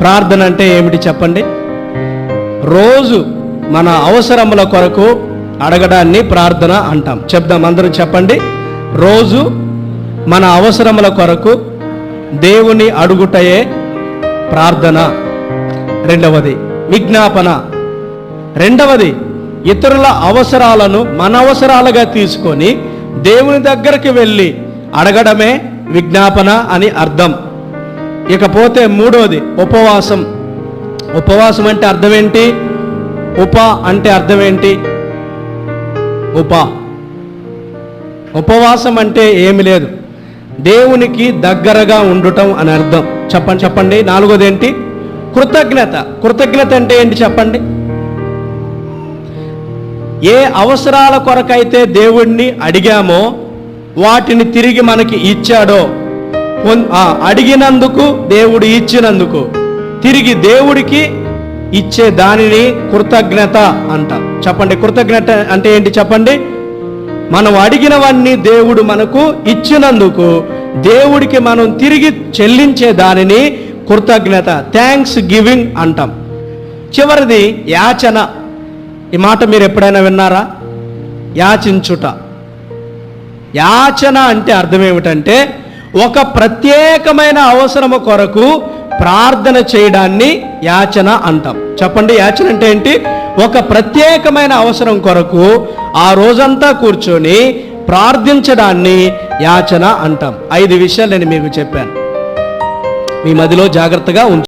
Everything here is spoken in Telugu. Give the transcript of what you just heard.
ప్రార్థన అంటే ఏమిటి చెప్పండి? రోజు మన అవసరముల కొరకు అడగడాన్ని ప్రార్థన అంటాం. చెప్దాం అందరూ చెప్పండి. రోజు మన అవసరముల కొరకు దేవుని అడుగుటయే ప్రార్థన. రెండవది విజ్ఞాపన. రెండవది ఇతరుల అవసరాలను మన అవసరాలుగా తీసుకొని దేవుని దగ్గరికి వెళ్ళి అడగడమే విజ్ఞాపన అని అర్థం. ఇకపోతే మూడవది ఉపవాసం. ఉపవాసం అంటే అర్థం ఏంటి ఉప అంటే అర్థం ఏంటి ఉప. ఉపవాసం అంటే ఏమి లేదు. దేవునికి దగ్గరగా ఉండటం అని అర్థం. చెప్పండి చెప్పండి. నాలుగోది ఏంటి కృతజ్ఞత. కృతజ్ఞత అంటే ఏంటి చెప్పండి? ఏ అవసరాల కొరకైతే దేవుణ్ణి అడిగామో వాటిని తిరిగి మనకి ఇచ్చాడో అడిగినందుకు దేవుడు ఇచ్చినందుకు. తిరిగి దేవుడికి ఇచ్చే దానిని కృతజ్ఞత అంటాం. చెప్పండి కృతజ్ఞత అంటే ఏంటి చెప్పండి? మనం అడిగినవన్నీ దేవుడు మనకు ఇచ్చినందుకు దేవుడికి మనం తిరిగి చెల్లించే దానిని కృతజ్ఞత థ్యాంక్స్ గివింగ్ అంటాం. చివరిది యాచన. ఈ మాట మీరు ఎప్పుడైనా విన్నారా? యాచించుట. యాచన అంటే అర్థం ఏమిటంటే ఒక ప్రత్యేకమైన అవసరము కొరకు ప్రార్థన చేయడాన్ని యాచన అంటాం. చెప్పండి యాచన అంటే ఏంటి? ఒక ప్రత్యేకమైన అవసరం కొరకు ఆ రోజంతా కూర్చొని ప్రార్థించడాన్ని యాచన అంటాం. ఐదు విషయాలు నేను మీకు చెప్పాను. మీ మదిలో జాగ్రత్తగా ఉంచు